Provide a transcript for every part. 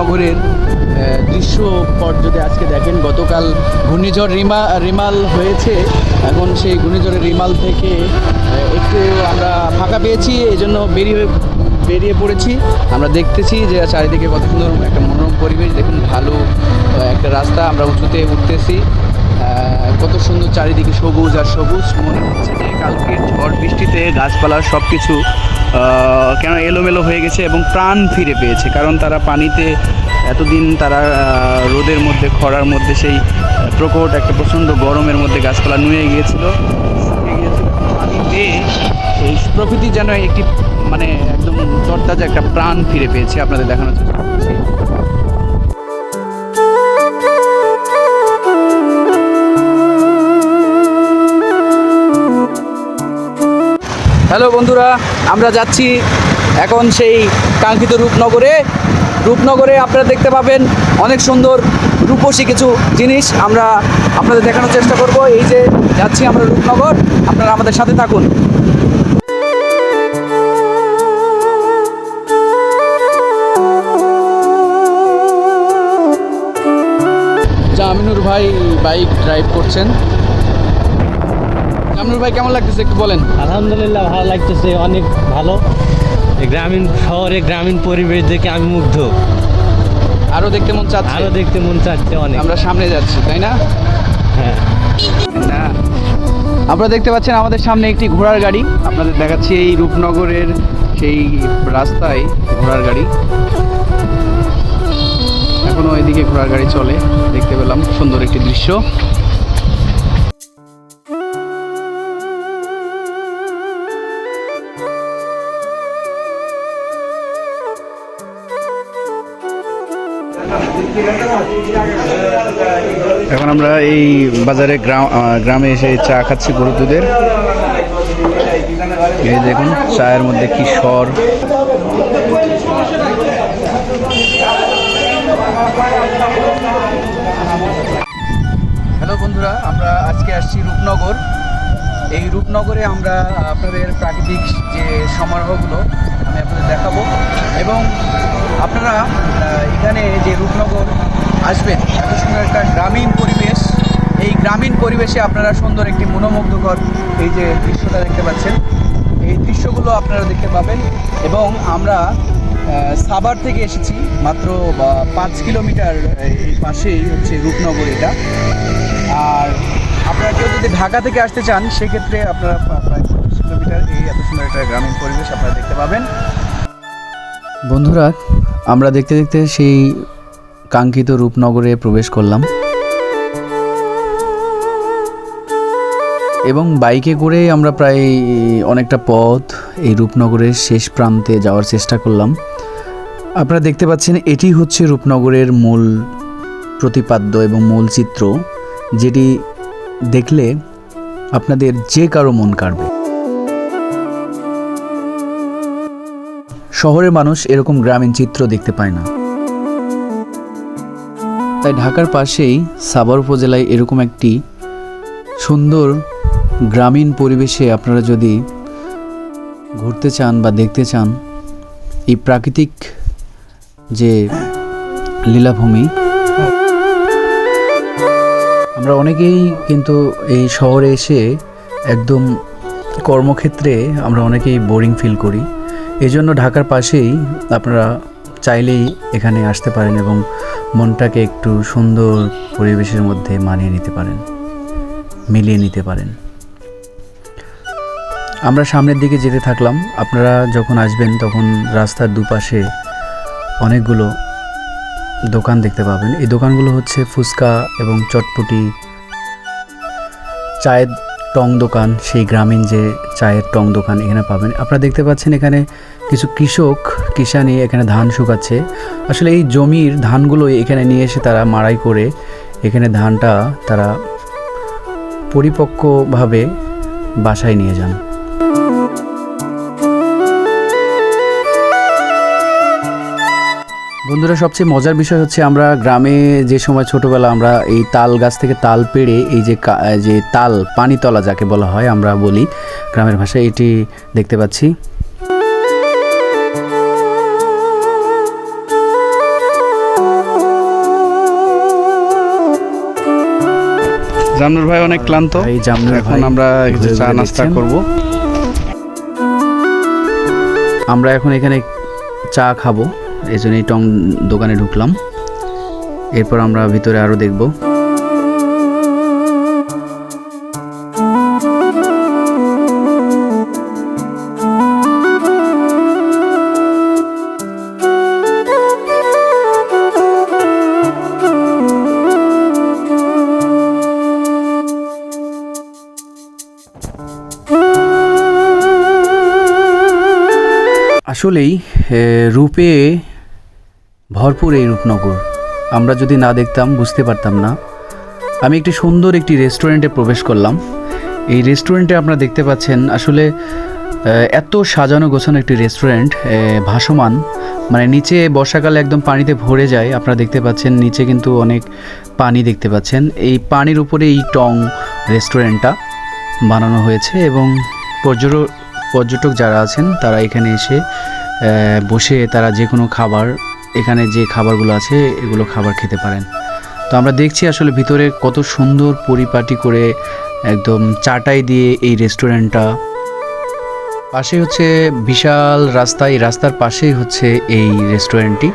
আহ, দৃশ্যপট যদি আজকে দেখেন গতকাল ঘূর্ণিঝড় রিমা রিমাল হয়েছে। এখন সেই ঘূর্ণিঝড়ের রিমাল থেকে একটু আমরা ফাঁকা পেয়েছি এই জন্য বেরিয়ে বেরিয়ে পড়েছি। আমরা দেখতেছি যে চারিদিকে কত সুন্দর একটা মনোরম পরিবেশ। দেখুন ভালো একটা রাস্তা। আমরা উঁচুতে উঠতেছি। কত সুন্দর চারিদিকে সবুজ আর সবুজ। মনে হচ্ছে যে কালকের ঝড় বৃষ্টিতে গাছপালা সব কিছু কেন এলোমেলো হয়ে গেছে এবং প্রাণ ফিরে পেয়েছে? কারণ তারা পানিতে এতদিন তারা রোদের মধ্যে, খরার মধ্যে সেই প্রকট একটা প্রচণ্ড গরমের মধ্যে গাছপালা নুয়ে গিয়েছিল। এই প্রকৃতি যেন একটি মানে একদম তরতাজা একটা প্রাণ ফিরে পেয়েছে। আপনাদের দেখানোর চেষ্টা করছি। হ্যালো বন্ধুরা, আমরা যাচ্ছি এখন সেই কাঙ্ক্ষিত রূপনগরে। রূপনগরে আপনারা দেখতে পাবেন অনেক সুন্দর রূপসী কিছু জিনিস। আমরা আপনাদের দেখানোর চেষ্টা করব। এই যে যাচ্ছি আমরা রূপনগর, আপনারা আমাদের সাথে থাকুন। জামিনুর ভাই বাইক ড্রাইভ করছেন। জামিনুর ভাই কেমন লাগতেছে একটু বলেন? আলহামদুলিল্লাহ ভালো লাগতেছে অনেক ভালো। এই গ্রামীণ শহরে গ্রামীণ পরিবেশ দেখে আমি মুগ্ধ। আরও দেখতে মন চাচ্ছে? আরও দেখতে মন চাচ্ছে অনেক। আমরা সামনে যাচ্ছি তাই না? হ্যাঁ। না। আপনারা দেখতে পাচ্ছেন আমাদের সামনে একটি ঘোড়ার গাড়ি। আপনাদের দেখাচ্ছি এই রূপনগরের সেই রাস্তায় ঘোড়ার গাড়ি। এখনও এদিকে ঘোড়ার গাড়ি চলে দেখতে পেলাম সুন্দর একটি দৃশ্য। এখন আমরা এই বাজারে গ্রাম এসে চা খাচ্ছি গরু দুধের এই দেখুন, চায়ের মধ্যে কি স্বর। হ্যালো বন্ধুরা, আমরা আজকে আসছি রূপনগর। এই রূপনগরে আমরা আপনাদের প্রাকৃতিক যে সমারোহগুলো আমি আপনাদের দেখাবো। এবং আপনারা এখানে যে রূপনগর আসবেন, এত সুন্দর একটা গ্রামীণ পরিবেশ। এই গ্রামীণ পরিবেশে আপনারা সুন্দর একটি মনোমুগ্ধকর এই যে দৃশ্যটা দেখতে পাচ্ছেন। এই দৃশ্যগুলো আপনারা দেখতে পাবেন। এবং আমরা সাবার থেকে এসেছি, মাত্র পাঁচ কিলোমিটার, এই পাশেই হচ্ছে রূপনগর এটা। আর আপনারা কেউ যদি ঢাকা থেকে আসতে চান, সেক্ষেত্রে আপনারা প্রায় কিলোমিটার এই এত সুন্দর একটা গ্রামীণ পরিবেশ আপনারা দেখতে পাবেন। বন্ধুরা, আমরা দেখতে দেখতে সেই কাঙ্ক্ষিত রূপনগরে প্রবেশ করলাম। এবং বাইকে করে আমরা প্রায় অনেকটা পথ এই রূপনগরের শেষ প্রান্তে যাওয়ার চেষ্টা করলাম। আপনারা দেখতে পাচ্ছেন, এটি হচ্ছে রূপনগরের মূল প্রতিপাদ্য এবং মূল চিত্র, যেটি দেখলে আপনাদের যে কারও মন কাড়বে। শহরের মানুষ এরকম গ্রামীণ চিত্র দেখতে পায় না। তাই ঢাকার পাশেই সাভার উপজেলায় এরকম একটি সুন্দর গ্রামীণ পরিবেশে আপনারা যদি ঘুরতে চান বা দেখতে চান, এই প্রাকৃতিক যে লীলাভূমি আমরা অনেকেই কিন্তু এই শহরে এসে একদম কর্মক্ষেত্রে আমরা অনেকেই বোরিং ফিল করি। এই জন্য ঢাকার পাশেই আপনারা চাইলেই এখানে আসতে পারেন এবং মনটাকে একটু সুন্দর পরিবেশের মধ্যে মানিয়ে নিতে পারেন, মিলিয়ে নিতে পারেন। আমরা সামনের দিকে যেতে থাকলাম। আপনারা যখন আসবেন তখন রাস্তার দুপাশে অনেকগুলো দোকান দেখতে পাবেন। এই দোকানগুলো হচ্ছে ফুচকা এবং চটপটি, চায়ের টং দোকান, সেই গ্রামীণ যে চায়ের টং দোকান এখানে পাবেন। আপনারা দেখতে পাচ্ছেন এখানে কিছু কৃষক, কিষানি এখানে ধান শুকাচ্ছে। আসলে এই জমির ধানগুলো এখানে নিয়ে এসে তারা মাড়াই করে এখানে ধানটা তারা পরিপক্কভাবে বাসায় নিয়ে যান। বন্ধুরা সবচেয়ে মজার বিষয় হচ্ছে আমরা গ্রামে যে সময় ছোটবেলা আমরা এই তাল গাছ থেকে তাল পেড়ে এই যে যে তাল পানিতলা যাকে বলা হয় আমরা বলি গ্রামের ভাষায় এটি দেখতে পাচ্ছি। জামনুর ভাই অনেক ক্লান্ত। এই জামনুর এখন আমরা চা নাস্তা করব। আমরা এখন এখানে চা খাব। এই জন্য এই টং দোকানে ঢুকলাম। এরপর আমরা ভিতরে আরও দেখব। আসলেই রূপে ভরপুর এই রূপনগর। আমরা যদি না দেখতাম, বুঝতে পারতাম না। আমি একটি সুন্দর একটি রেস্টুরেন্টে প্রবেশ করলাম। এই রেস্টুরেন্টে আপনারা দেখতে পাচ্ছেন, আসলে এত সাজানো গোছানো একটি রেস্টুরেন্ট ভাসমান। মানে নিচে বর্ষাকালে একদম পানিতে ভরে যায়, আপনারা দেখতে পাচ্ছেন, নিচে কিন্তু অনেক পানি দেখতে পাচ্ছেন। এই পানির উপরে এই টং রেস্টুরেন্টটা বানানো হয়েছে এবং পর্যটক পর্যটক যারা আছেন, তারা এখানে এসে বসে তারা যে কোনো খাবার, এখানে যে খাবারগুলো আছে, এগুলো খাবার খেতে পারেন। তো আমরা দেখছি আসলে ভিতরে কত সুন্দর পরিপাটি করে একদম চাটাই দিয়ে এই রেস্টুরেন্টটা। পাশে হচ্ছে বিশাল রাস্তা, এই রাস্তার পাশেই হচ্ছে এই রেস্টুরেন্টটি।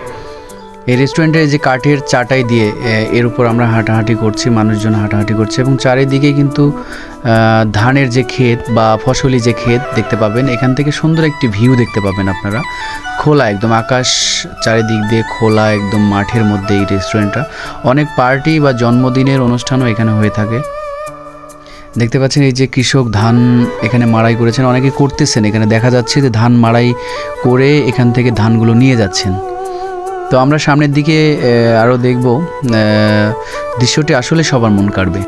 এই রেস্টুরেন্টে যে কাঠের চাটাই দিয়ে এর উপর আমরা হাঁটাহাঁটি করছি, মানুষজন হাঁটাহাঁটি করছে এবং চারিদিকে কিন্তু ধানের যে ক্ষেত বা ফসলি যে ক্ষেত দেখতে পাবেন, এখান থেকে সুন্দর একটি ভিউ দেখতে পাবেন আপনারা। খোলা একদম আকাশ চারিদিক দিয়ে খোলা একদম মাঠের মধ্যে এই রেস্টুরেন্টটা অনেক পার্টি বা জন্মদিনের অনুষ্ঠানও এখানে হয়ে থাকে। দেখতে পাচ্ছেন এই যে কৃষক ধান এখানে মাড়াই করেছেন, অনেকে করতেছেন। এখানে দেখা যাচ্ছে যে ধান মাড়াই করে এখান থেকে ধানগুলো নিয়ে যাচ্ছেন। তো আমরা সামনের দিকে আরও দেখব দৃশ্যটি আসলে সবার মন কাড়বে।